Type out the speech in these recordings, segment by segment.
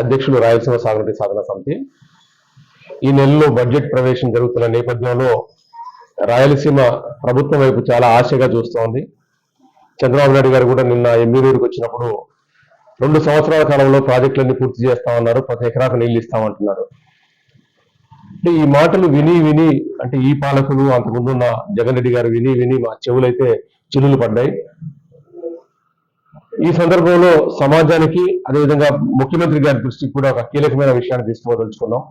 అధ్యక్షులు రాయలసీమ సాగునీటి సాధన సమితి. ఈ నెలలో బడ్జెట్ ప్రవేశం జరుగుతున్న నేపథ్యంలో రాయలసీమ ప్రభుత్వం వైపు చాలా ఆశగా చూస్తోంది. చంద్రబాబు నాయుడు గారు కూడా నిన్న ఎమ్మెల్యేకి వచ్చినప్పుడు రెండు సంవత్సరాల కాలంలో ప్రాజెక్టులన్నీ పూర్తి చేస్తామన్నారు ప్రతి ఎకరాకు నీళ్ళు ఇస్తామంటున్నారు అంటే ఈ మాటలు విని విని అంటే ఈ పాలకులు అంతకుముందున్న జగన్ రెడ్డి గారు విని విని మా చెవులైతే చిల్లులు పడ్డాయి. ఈ సందర్భంలో సమాజానికి అదేవిధంగా ముఖ్యమంత్రి గారి దృష్టికి కూడా ఒక కీలకమైన విషయాన్ని తీసుకోదలుచుకున్నాం.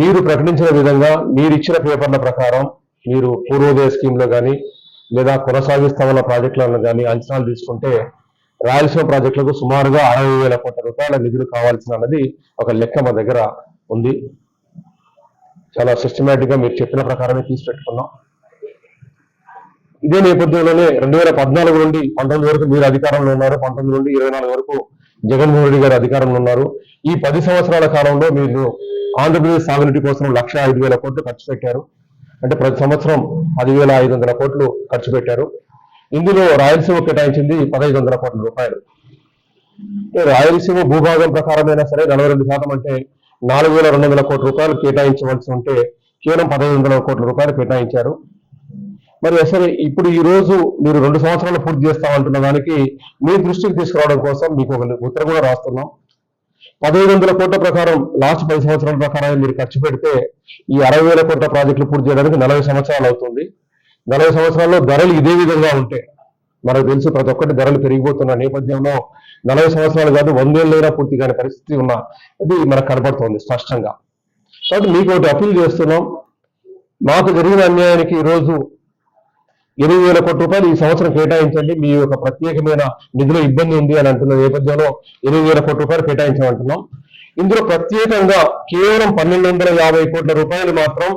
మీరు ప్రకటించిన విధంగా మీరు ఇచ్చిన పేపర్ల ప్రకారం మీరు పూర్వోదయ స్కీమ్లో కానీ లేదా కొనసాగిస్తామన్న ప్రాజెక్టులను కానీ అంచనాలు తీసుకుంటే రాయలసీమ ప్రాజెక్టులకు సుమారుగా అరవై వేల కోట్ల రూపాయల నిధులు కావాల్సిన అన్నది ఒక లెక్క మా దగ్గర ఉంది. చాలా సిస్టమేటిక్గా మీరు చెప్పిన ప్రకారమే తీసి పెట్టుకున్నాం ఇదే నేపథ్యంలోనే రెండు వేల పద్నాలుగు నుండి పంతొమ్మిది వరకు మీరు అధికారంలో ఉన్నారు. పంతొమ్మిది నుండి ఇరవై నాలుగు వరకు జగన్మోహన్ రెడ్డి గారు అధికారంలో ఉన్నారు. ఈ పది సంవత్సరాల కాలంలో మీరు ఆంధ్రప్రదేశ్ సాగునీటి కోసం లక్ష ఐదు వేల కోట్లు ఖర్చు పెట్టారు. అంటే ప్రతి సంవత్సరం పదివేల ఐదు వందల కోట్లు ఖర్చు పెట్టారు. ఇందులో రాయలసీమ కేటాయించింది పదహైదు వందల కోట్ల రూపాయలు. రాయలసీమ భూభాగం ప్రకారమైనా సరే నలభై రెండు శాతం అంటే నాలుగు వేల రెండు వందల కోట్ల రూపాయలు కేటాయించవలసి ఉంటే కేవలం పదహైదు వందల కోట్ల రూపాయలు కేటాయించారు. మరి అసలు ఇప్పుడు ఈ రోజు మీరు రెండు సంవత్సరాలు పూర్తి చేస్తామంటున్న దానికి మీ దృష్టికి తీసుకురావడం కోసం మీకు ఒక ఉత్తరం కూడా రాస్తున్నాం. పదహైదు వందల కోట్ల ప్రకారం లాస్ట్ పది సంవత్సరాల ప్రకారం మీరు ఖర్చు పెడితే ఈ అరవై వేల కోట్ల ప్రాజెక్టులు పూర్తి చేయడానికి నలభై సంవత్సరాలు అవుతుంది. నలభై సంవత్సరాల్లో ధరలు ఇదే విధంగా ఉంటే మనకు తెలుసు ప్రతి ఒక్కటి ధరలు పెరిగిపోతున్న నేపథ్యంలో నలభై సంవత్సరాలు కాదు వందేళ్ళైనా పూర్తి కాని పరిస్థితి ఉన్న అది మనకు కనపడుతోంది స్పష్టంగా. కాబట్టి మీకు ఒకటి అప్పీల్ చేస్తున్నాం. మాకు జరిగిన అన్యాయానికి ఈరోజు ఇరవై వేల కోట్ల రూపాయలు ఈ సంవత్సరం కేటాయించండి. మీ యొక్క ప్రత్యేకమైన నిధుల ఇబ్బంది ఉంది అని అంటున్న నేపథ్యంలో ఇరవై వేల కోట్ల రూపాయలు కేటాయించమంటున్నాం. ఇందులో ప్రత్యేకంగా కేవలం పన్నెండు వందల యాభై కోట్ల రూపాయలు మాత్రం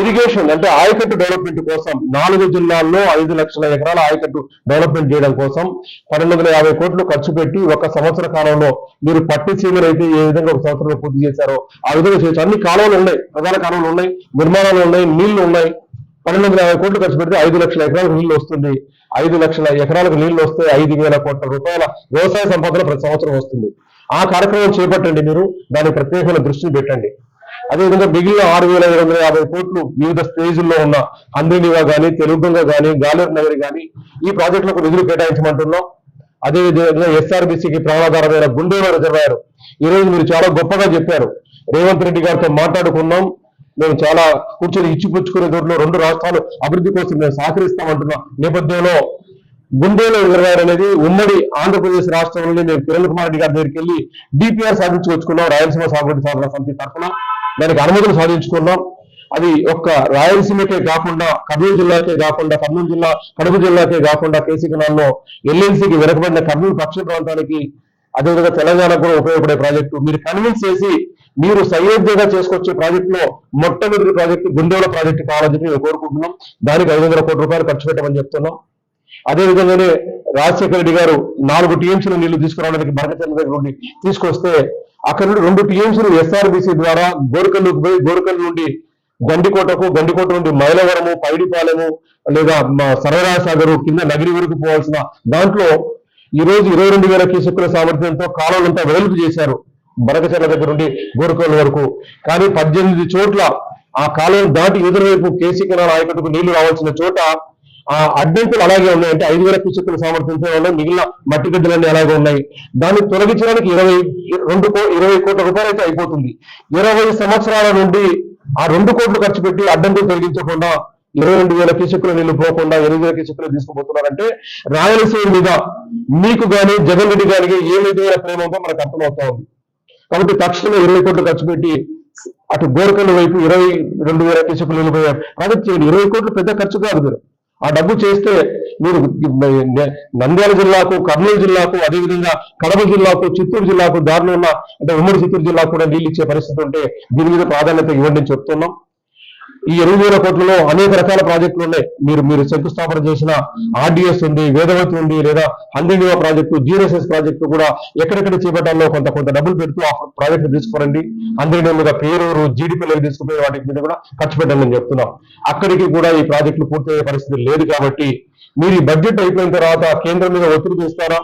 ఇరిగేషన్ అంటే ఆయకట్టు డెవలప్మెంట్ కోసం నాలుగు జిల్లాల్లో ఐదు లక్షల ఎకరాల ఆయకట్టు డెవలప్మెంట్ చేయడం కోసం పన్నెండు వందల యాభై కోట్లు ఖర్చు పెట్టి ఒక సంవత్సర కాలంలో మీరు పట్టి సీమలు అయితే ఏ విధంగా ఒక సంవత్సరంలో పూర్తి చేశారో ఆ విధంగా చేయొచ్చు. అన్ని కాలువలు ఉన్నాయి ప్రధాన కాలువలు ఉన్నాయి నిర్మాణాలు ఉన్నాయి నీళ్ళు ఉన్నాయి. పన్నెండు వందల యాభై కోట్లు ఖర్చు పెడితే ఐదు లక్షల ఎకరాలకు నీళ్ళు వస్తుంది. ఐదు లక్షల ఎకరాలకు నీళ్ళు వస్తే ఐదు వేల కోట్ల రూపాయల వ్యవసాయ సంపదన ప్రతి సంవత్సరం వస్తుంది. ఆ కార్యక్రమం చేపట్టండి మీరు దానికి ప్రత్యేకమైన దృష్టిని పెట్టండి. అదేవిధంగా మిగిలిన ఆరు వేల ఐదు వందల యాభై కోట్లు వివిధ స్టేజుల్లో ఉన్న అందినివా కానీ తెలుగుగా కానీ గాలేరు నగరి కానీ ఈ ప్రాజెక్టులకు నిధులు కేటాయించమంటున్నాం. అదేవిధంగా ఎస్ఆర్బిసికి ప్రాణాధారమైన గుండెల రిజర్వాయర్. ఈ రోజు మీరు చాలా గొప్పగా చెప్పారు. రేవంత్ రెడ్డి గారితో మాట్లాడుకున్నాం. మేము చాలా కూర్చొని ఇచ్చిపుచ్చుకునే దూరంలో రెండు రాష్ట్రాలు అభివృద్ధి కోసం మేము సహకరిస్తామంటున్న నేపథ్యంలో గుండెలో ఎదురగారు అనేది ఉమ్మడి ఆంధ్రప్రదేశ్ రాష్ట్రంలోనే మేము కిరణ్ కుమార్ రెడ్డి గారి దగ్గరికి వెళ్ళి డిపిఆర్ సాధించుకొచ్చుకున్నాం రాయలసీమ సాగుబడి సాధన సమితి తరఫున. దానికి అనుమతులు సాధించుకున్నాం. అది ఒక్క రాయలసీమకే కాకుండా కర్నూలు జిల్లాకే కాకుండా కర్నూలు జిల్లా కడప జిల్లాకే కాకుండా కేసీ కెనాల్లో ఎల్ఎన్సీకి వెనకబడిన కర్నూలు పశ్చిమ ప్రాంతానికి అదేవిధంగా తెలంగాణకు కూడా ఉపయోగపడే ప్రాజెక్టు. మీరు కన్విన్స్ చేసి మీరు సయోధ్యగా చేసుకొచ్చే ప్రాజెక్ట్లో మొట్టమొదటి ప్రాజెక్టు గుండెల ప్రాజెక్టు కావాలని చెప్పి మేము కోరుకుంటున్నాం. దానికి ఐదు వందల కోట్ల రూపాయలు ఖర్చు పెట్టమని చెప్తున్నాం. అదే విధంగానే రాజశేఖర రెడ్డి గారు నాలుగు టీఎంసీలు నీళ్ళు తీసుకురావడానికి భరతచంద్ర దగ్గర నుండి తీసుకొస్తే అక్కడ నుండి రెండు టీఎంసీలు ఎస్ఆర్బీసీ ద్వారా గోరికల్లుకు పోయి గోరికల్ నుండి గండికోటకు గండికోట నుండి మైలవరము పైడిపాలెము లేదా మా కింద నగిరి వరకు పోవాల్సిన దాంట్లో ఈ రోజు ఇరవై రెండు వేల క్యూసెక్కుల సామర్థ్యంతో కాలువలంతా వెడల్పు చేశారు. బరకచర్ల దగ్గర నుండి గోరుకోల వరకు. కానీ పద్దెనిమిది చోట్ల ఆ కాలం దాటి ఎదురు వైపు కేసీ కెనాల్ ఆయకట్టుకు నీళ్ళు రావాల్సిన చోట ఆ అడ్డంకులు అలాగే ఉన్నాయి అంటే ఐదు వేల క్యూసెక్కుల సామర్థ్యంతో ఉన్నాయి మిగిలిన మట్టి గడ్డలన్నీ అలాగే ఉన్నాయి. దాన్ని తొలగించడానికి ఇరవై రెండు కో ఇరవై కోట్ల రూపాయలు అయితే అయిపోతుంది. ఇరవై సంవత్సరాల నుండి ఆ రెండు కోట్లు ఖర్చు పెట్టి అడ్డంకులు తొలగించకుండా ఇరవై రెండు వేల క్యూసెక్కుల నీళ్ళు పోకుండా ఎనిమిది వేల క్యూసెక్కులు తీసుకుపోతున్నారంటే రాయలసీమ మీద మీకు గాని జగన్ రెడ్డి గారికి ఏ విధమైన ప్రేమ ఉందో మనకు అర్థమవుతా ఉంది. కాబట్టి తక్షణమే ఇరవై కోట్లు ఖర్చు పెట్టి అటు గోరకల్లు వైపు ఇరవై రెండు వేల క్యూసెక్కులు ప్రాజెక్ట్ చేయండి. ఇరవై కోట్లు పెద్ద ఖర్చు కాదు మీరు. ఆ డబ్బు చేస్తే మీరు నంద్యాల జిల్లాకు కర్నూలు జిల్లాకు అదేవిధంగా కడప జిల్లాకు చిత్తూరు జిల్లాకు దారిలో ఉన్న అంటే ఉమ్మడి చిత్తూరు జిల్లాకు కూడా నీళ్ళు ఇచ్చే పరిస్థితి ఉంటే దీని మీద ప్రాధాన్యత ఇవ్వండి చెప్తున్నాం. ఈ ఎనిమిది వేల కోట్లలో అనేక రకాల ప్రాజెక్టులు ఉన్నాయి. మీరు మీరు శంకుస్థాపన చేసిన ఆర్డిఎస్ ఉంది వేదవతి ఉంది లేదా హండ్రెడ్ ప్రాజెక్టు జీరోసెస్ ప్రాజెక్టు కూడా ఎక్కడెక్కడ చేపట్టాలో కొంత కొంత డబ్బులు పెడుతూ ఆ ప్రాజెక్టు తీసుకురండి. హండ్రెడ్ మీద పేరూరు జీడిపిల్లకి తీసుకుపోయే వాటి మీద కూడా ఖర్చు పెట్టాలని చెప్తున్నాం. అక్కడికి కూడా ఈ ప్రాజెక్టులు పూర్తయ్యే పరిస్థితి లేదు కాబట్టి మీరు ఈ బడ్జెట్ అయిపోయిన తర్వాత కేంద్రం మీద ఒత్తిడి చేస్తారా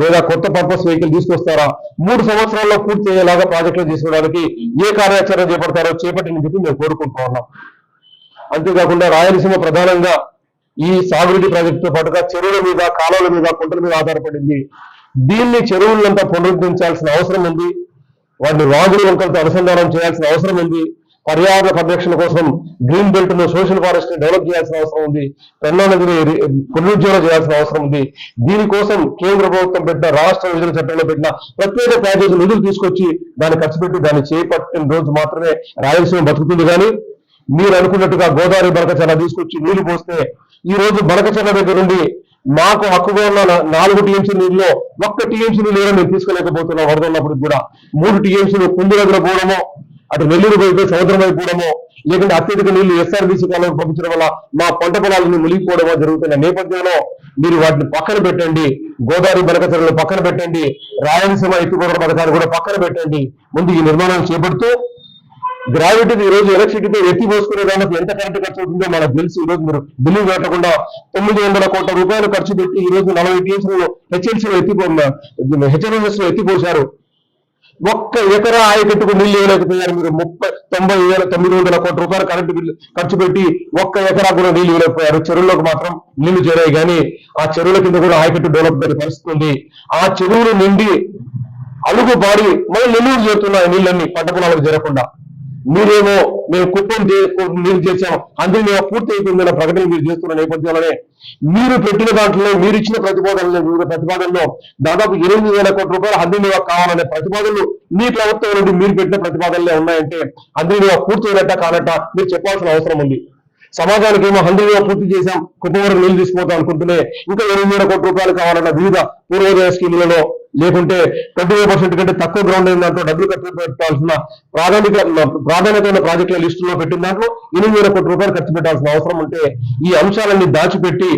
లేదా కొత్త పర్పస్ వెహికల్ తీసుకొస్తారా? మూడు సంవత్సరాల్లో పూర్తి అయ్యేలాగా ప్రాజెక్టులు తీసుకోవడానికి ఏ కార్యాచరణ చేపడతారో చేపట్టని చెప్పి మేము కోరుకుంటూ ఉన్నాం. అంతేకాకుండా రాయలసీమ ప్రధానంగా ఈ సాగునీటి ప్రాజెక్టుతో పాటుగా చెరువుల మీద కాలువల మీద కుంటల మీద ఆధారపడింది. దీన్ని చెరువులంతా పునరుద్ధరించాల్సిన అవసరం ఉంది. వాటిని వాగులు వంకలతో అనుసంధానం చేయాల్సిన అవసరం ఉంది. పర్యావరణ పరిరక్షణ కోసం గ్రీన్ బెల్ట్ను సోషల్ ఫారెస్ట్ని డెవలప్ చేయాల్సిన అవసరం ఉంది. పెన్నా నదిని పునరుజ్జీవనం చేయాల్సిన అవసరం ఉంది. దీనికోసం కేంద్ర ప్రభుత్వం పెట్టిన రాష్ట్ర విభజన చట్టంలో పెట్టిన ప్రత్యేక ప్యాకేజీ నిధులు తీసుకొచ్చి దాన్ని ఖర్చు పెట్టి దాన్ని చేపట్టిన రోజు మాత్రమే రాయలసీమ బతుకుతుంది కానీ మీరు అనుకున్నట్టుగా గోదావరి బలకచర్ల తీసుకొచ్చి నీళ్ళు పోస్తే ఈ రోజు బలకచర్ల దగ్గర నుండి మాకు హక్కుగా ఉన్న నాలుగు టీఎంసీ నీళ్ళలో ఒక్క టీఎంసీ నీళ్ళు కూడా మేము తీసుకోలేకపోతున్నాం. వరద ఉన్నప్పుడు కూడా మూడు టీఎంసీలు కుందు దగ్గర పోవడమో అటు నెల్లూరు వైపు సముద్రం వైపు పోవడమో లేకుంటే అత్యధిక నీళ్ళు ఎస్ఆర్బీసీ కాలం పంపించడం వల్ల మా పంట పొలాలను మునిగిపోవడమో జరుగుతున్న నేపథ్యంలో మీరు వాటిని పక్కన పెట్టండి. గోదావరి బలకచరలు పక్కన పెట్టండి. రాయలసీమ ఎత్తుకోవడం పథకాన్ని కూడా పక్కన పెట్టండి. ముందు ఈ నిర్మాణాలు చేపడుతూ గ్రావిటీ ఈ రోజు ఎలక్ట్రిసిటీతో ఎత్తి పోసుకునే దానికి ఎంత కరెంట్ ఖర్చు అవుతుందో మనకు తెలుసు. ఈ రోజు మీరు బిల్లు పెట్టకుండా తొమ్మిది వందల కోట్ల రూపాయలు ఖర్చు పెట్టి ఈ రోజు నలభై టీఎంసీలు హెచ్ఎల్సీలో ఎత్తిపో హెచ్ఎల్ఎస్లో ఎత్తిపోశారు ఒక్క ఎకరా ఆయకట్టుకు నీళ్ళు ఇవ్వలేకపోయారు మీరు. ముప్పై తొంభై వేల తొమ్మిది వందల కోట్ల రూపాయలు కరెంటు బిల్లు ఖర్చు పెట్టి ఒక్క ఎకరా కూడా నీళ్ళు ఇవ్వలేకపోయారు. చెరువులకు మాత్రం నీళ్ళు చేరాయి కానీ ఆ చెరువుల కింద కూడా ఆయకట్టు డెవలప్ అయ్యే పరిస్థితి ఉంది. ఆ చెరువులు నిండి అలుగు పాడి మళ్ళీ నెల్లూరు చేరుతున్నాయి నీళ్ళన్ని పంట పొలాలకు చేరకుండా. మీరేమో మేము కుప్పం మీరు నీరు చేసాం అందులో మేము పూర్తి అయిపోయిందన్న ప్రకటన మీరు చేస్తున్న నేపథ్యంలోనే మీరు పెట్టిన దాంట్లో మీరు ఇచ్చిన ప్రతిపాదనలో వివిధ ప్రతిపాదనలో దాదాపు ఎనిమిది వేల కోట్ల రూపాయలు హద్దు కావాలనే ప్రతిపాదనలు మీ ప్రభుత్వం నుండి మీరు పెట్టిన ప్రతిపాదనలే ఉన్నాయంటే హద్దు పూర్తి అయినట్ట కానట్ట మీరు చెప్పాల్సిన అవసరం ఉంది. సమాజానికి ఏమో హండ్రెడ్ పూర్తి చేశాం కుటుంబ వరకు నీళ్ళు తీసుకుపోతాం అనుకుంటూనే ఇంకా ఎనిమిది వేల కోట్ల రూపాయలు కావాలన్న వివిధ పూర్వోదయ స్కీములలో లేకుంటే ట్వంటీ ఫైవ్ పర్సెంట్ కంటే తక్కువ గ్రౌండ్ అయిన దాంట్లో డబ్బులు ఖర్చు పెట్టాల్సిన ప్రాధాన్యత ప్రాధాన్యతమైన ప్రాజెక్టుల లిస్టులో పెట్టిన దాంట్లో ఎనిమిది వేల కోట్ల రూపాయలు ఖర్చు పెట్టాల్సిన అవసరం ఉంటే ఈ అంశాలన్నీ దాచిపెట్టి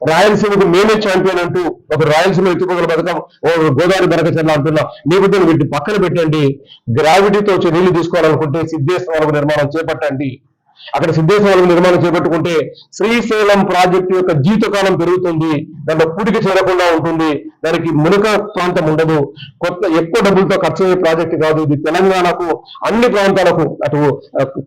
రాయలసీమకు మేమే ఛాంపియన్ అంటూ ఒక రాయలసీమ ఎత్తుకోగల పథకం ఓ గోదావరి బరకచర్ల అంటున్న. నేపథ్యం వీటిని పక్కన పెట్టండి. గ్రావిటీతో చర్యలు తీసుకోవాలనుకుంటే సిద్ధేశ్వరం నిర్మాణం చేపట్టండి. అక్కడ సిద్ధేశ్వరం నిర్మాణం చేపట్టుకుంటే శ్రీశైలం ప్రాజెక్టు యొక్క జీవితకాలం పెరుగుతుంది దాంట్లో పూడికి చేరకుండా ఉంటుంది దానికి మునక ప్రాంతం ఉండదు కొత్త ఎక్కువ డబ్బులతో ఖర్చు అయ్యే ప్రాజెక్టు కాదు ఇది తెలంగాణకు అన్ని ప్రాంతాలకు అటు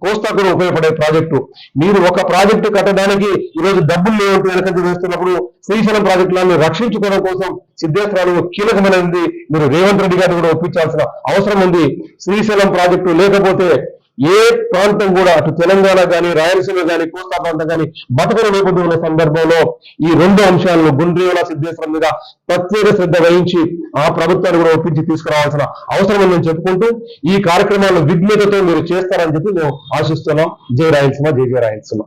కోస్తాకు కోస్తా కూడా ఉపయోగపడే ప్రాజెక్టు. మీరు ఒక ప్రాజెక్టు కట్టడానికి ఈరోజు డబ్బులు లేవంటూ వెనకంజ వేస్తున్నప్పుడు శ్రీశైలం ప్రాజెక్టులను రక్షించుకోవడం కోసం సిద్ధేశ్వరాలు కీలకమైనది. మీరు రేవంత్ రెడ్డి గారిని కూడా ఒప్పించాల్సిన అవసరం ఉంది. శ్రీశైలం ప్రాజెక్టు లేకపోతే ఏ ప్రాంతం కూడా అటు తెలంగాణ కానీ రాయలసీమ కానీ కోస్తా ప్రాంతం కానీ బతకల నేపథ్యంలో సందర్భంలో ఈ రెండు అంశాలను గుండ్రేవల సిద్ధేశ్వరం మీద ప్రత్యేక శ్రద్ధ వహించి ఆ ప్రభుత్వాన్ని కూడా ఒప్పించి తీసుకురావాల్సిన అవసరం ఉందని చెప్పుకుంటూ ఈ కార్యక్రమాలను విఘ్నతతో మీరు చేస్తారని చెప్పి మేము ఆశిస్తున్నాం. జయ రాయలసీమ జై జై రాయలసీమ.